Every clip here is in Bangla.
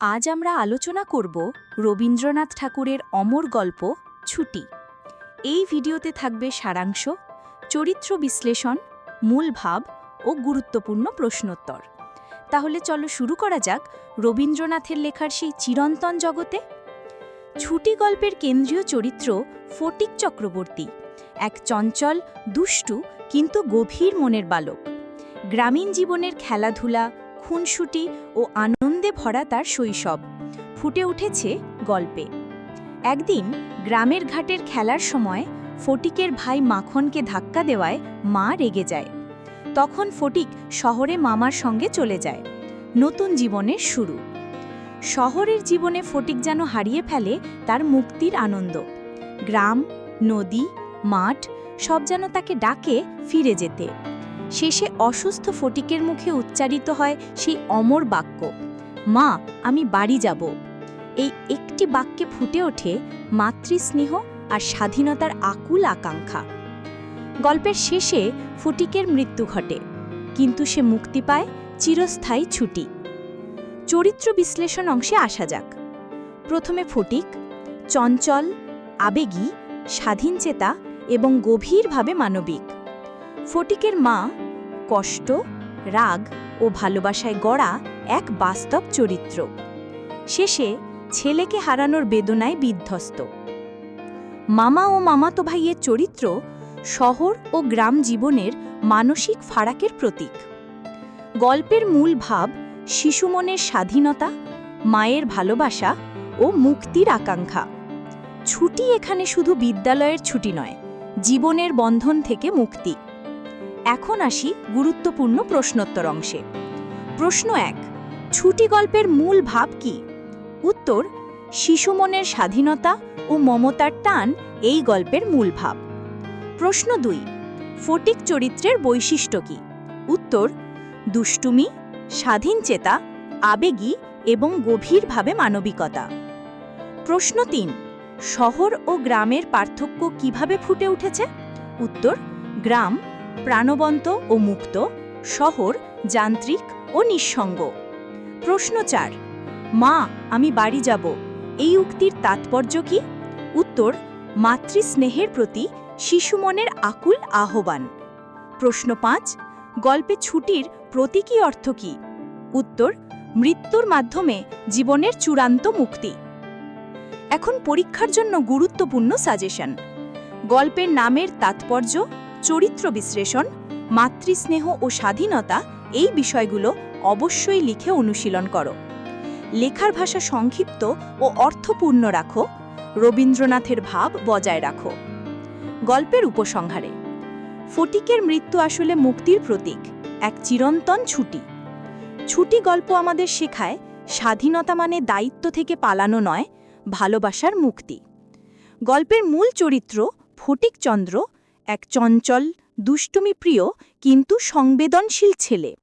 আজ আমরা আলোচনা করব রবীন্দ্রনাথ ঠাকুরের অমর গল্প, ছুটি। এই ভিডিওতে থাকবে সারাংশ, চরিত্র বিশ্লেষণ, মূল ভাব ও গুরুত্বপূর্ণ প্রশ্নোত্তর। তাহলে চলো শুরু করা যাক রবীন্দ্রনাথের লেখার সেই চিরন্তন জগতে। ছুটি গল্পের কেন্দ্রীয় চরিত্র ফটিক চক্রবর্তী, এক চঞ্চল, দুষ্টু, কিন্তু গভীর মনের বালক। গ্রামীণ জীবনের খেলাধুলা খুনসুটি ও আনন্দে ভরা তার শৈশব। ফুটে উঠেছে গল্পে। একদিন গ্রামের ঘাটের খেলার সময় ফটিকের ভাই মাখনকে ধাক্কা দেওয়ায় মা রেগে যায়। তখন ফটিক শহরে মামার সঙ্গে চলে যায়। নতুন জীবনের শুরু। শহরের জীবনে ফটিক যেন হারিয়ে ফেলে তার মুক্তির আনন্দ। গ্রাম, নদী, মাঠ সব যেন তাকে ডাকে ফিরে যেতে। শেষে অসুস্থ ফটিকের মুখে উচ্চারিত হয় সেই অমর বাক্য, মা, আমি বাড়ি যাব। এই একটি বাক্যে ফুটে ওঠে মাতৃস্নেহ আর স্বাধীনতার আকুল আকাঙ্ক্ষা। গল্পের শেষে ফটিকের মৃত্যু ঘটে, কিন্তু সে মুক্তি পায় চিরস্থায়ী ছুটি। চরিত্র বিশ্লেষণ অংশে আসা যাক। প্রথমে ফটিক, চঞ্চল, আবেগী স্বাধীনচেতা এবং গভীরভাবে মানবিক। ফটিকের মা কষ্ট, রাগ ও ভালোবাসায় গড়া এক বাস্তব চরিত্র। শেষে ছেলেকে হারানোর বেদনায় বিধ্বস্ত। মামা ও মামাতো ভাইয়ের চরিত্র শহর ও গ্রাম জীবনের মানসিক ফারাকের প্রতীক। গল্পের মূল ভাব শিশু মনের স্বাধীনতা, মায়ের ভালোবাসা ও মুক্তির আকাঙ্ক্ষা। ছুটি এখানে শুধু বিদ্যালয়ের ছুটি নয়, জীবনের বন্ধন থেকে মুক্তি। এখন আসি গুরুত্বপূর্ণ প্রশ্নোত্তর অংশে। প্রশ্ন এক, ছুটি গল্পের মূল ভাব কি? উত্তর, শিশুমনের স্বাধীনতা ও মমতার টান এই গল্পের মূল ভাব। প্রশ্ন দুই, ফটিক চরিত্রের বৈশিষ্ট্য কি? উত্তর, দুষ্টুমি স্বাধীনচেতা আবেগী এবং গভীরভাবে মানবিকতা। প্রশ্ন তিন, শহর ও গ্রামের পার্থক্য কীভাবে ফুটে উঠেছে? উত্তর, গ্রাম প্রাণবন্ত ও মুক্ত শহর যান্ত্রিক ও নিঃসঙ্গ। প্রশ্ন চার, মা, আমি বাড়ি যাব। এই উক্তির তাৎপর্য কি? উত্তর, মাতৃস্নেহের প্রতি শিশু মনের আকুল আহ্বান। প্রশ্ন পাঁচ, গল্পে ছুটির প্রতীকী অর্থ কি? উত্তর, মৃত্যুর মাধ্যমে জীবনের চূড়ান্ত মুক্তি। এখন পরীক্ষার জন্য গুরুত্বপূর্ণ সাজেশন। গল্পের নামের তাৎপর্য চরিত্র বিশ্লেষণ, মাতৃস্নেহ ও স্বাধীনতা এই বিষয়গুলো অবশ্যই লিখে অনুশীলন করো। লেখার ভাষা সংক্ষিপ্ত ও অর্থপূর্ণ রাখো, রবীন্দ্রনাথের ভাব বজায় রাখো। গল্পের উপসংহারে, ফটিকের মৃত্যু আসলে মুক্তির প্রতীক, এক চিরন্তন ছুটি। ছুটি গল্প আমাদের শেখায় স্বাধীনতা মানে দায়িত্ব থেকে পালানো নয়, ভালোবাসার মুক্তি। গল্পের মূল চরিত্র ফটিকচন্দ্র এক চঞ্চল, দুষ্টুমি প্রিয়, কিন্তু সংবেদনশীল ছেলে।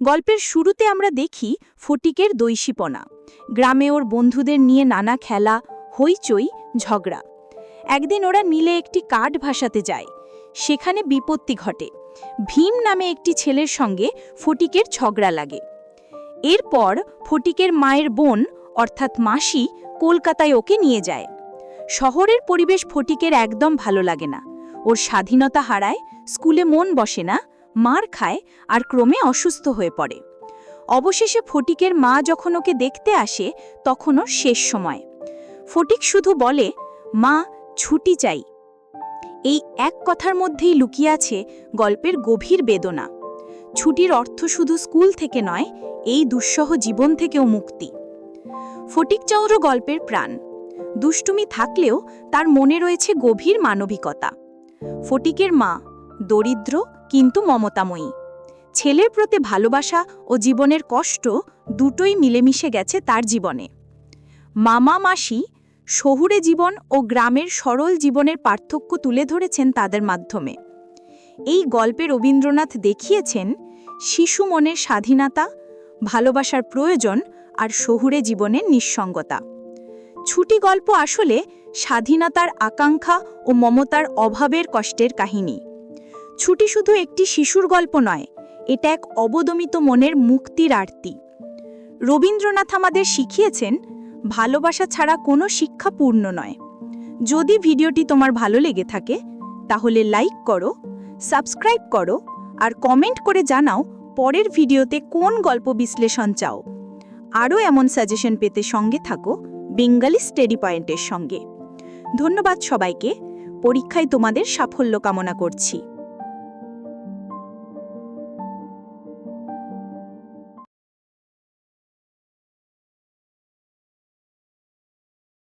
গল্পের শুরুতে আমরা দেখি ফটিকের দৈশীপনা। গ্রামে ওর বন্ধুদের নিয়ে নানা খেলা, হইচই, ঝগড়া। একদিন ওরা মিলে একটি কাঠ ভাসাতে যায়। সেখানে বিপত্তি ঘটে। ভীম নামে একটি ছেলের সঙ্গে ফটিকের ঝগড়া লাগে। এরপর ফটিকের মায়ের বোন, অর্থাৎ মাসি, কলকাতায় ওকে নিয়ে যায়। শহরের পরিবেশ ফটিকের একদম ভালো লাগে না। ওর স্বাধীনতা হারায়, স্কুলে মন বসে না, মার খায় আর ক্রমে অসুস্থ হয়ে পড়ে। অবশেষে ফটিকের মা যখন ওকে দেখতে আসে, তখন ওর শেষ সময়। ফটিক শুধু বলে, মা, ছুটি চাই। এই এক কথার মধ্যেই লুকিয়ে আছে গল্পের গভীর বেদনা। ছুটির অর্থ শুধু স্কুল থেকে নয়, এই দুঃসহ জীবন থেকেও মুক্তি। ফটিক চাউরও গল্পের প্রাণ। দুষ্টুমি থাকলেও তার মনে রয়েছে গভীর মানবিকতা। ফটিকের মা, দরিদ্র কিন্তু মমতাময়ী। ছেলের প্রতি ভালোবাসা ও জীবনের কষ্ট দুটোই মিলেমিশে গেছে তার জীবনে। মামা মাসি শহুরে জীবন ও গ্রামের সরল জীবনের পার্থক্য তুলে ধরেছেন তাদের মাধ্যমে। এই গল্পে রবীন্দ্রনাথ দেখিয়েছেন শিশু মনের স্বাধীনতা, ভালোবাসার প্রয়োজন আর শহুরে জীবনের নিঃসঙ্গতা। ছুটি গল্প আসলে স্বাধীনতার আকাঙ্ক্ষা ও মমতার অভাবের কষ্টের কাহিনী। ছুটি শুধু একটি শিশুর গল্প নয়, এটা এক অবদমিত মনের মুক্তির আরতি। রবীন্দ্রনাথ আমাদের শিখিয়েছেন, ভালোবাসা ছাড়া কোনো শিক্ষা পূর্ণ নয়। যদি ভিডিওটি তোমার ভালো লেগে থাকে, তাহলে লাইক করো, সাবস্ক্রাইব করো, আর কমেন্ট করে জানাও পরের ভিডিওতে কোন গল্প বিশ্লেষণ চাও। আরও এমন সাজেশন পেতে সঙ্গে থাকো। বেঙ্গালি স্টেডি পয়েন্টের সঙ্গে। ধন্যবাদ সবাইকে। পরীক্ষায় তোমাদের সাফল্য কামনা করছি।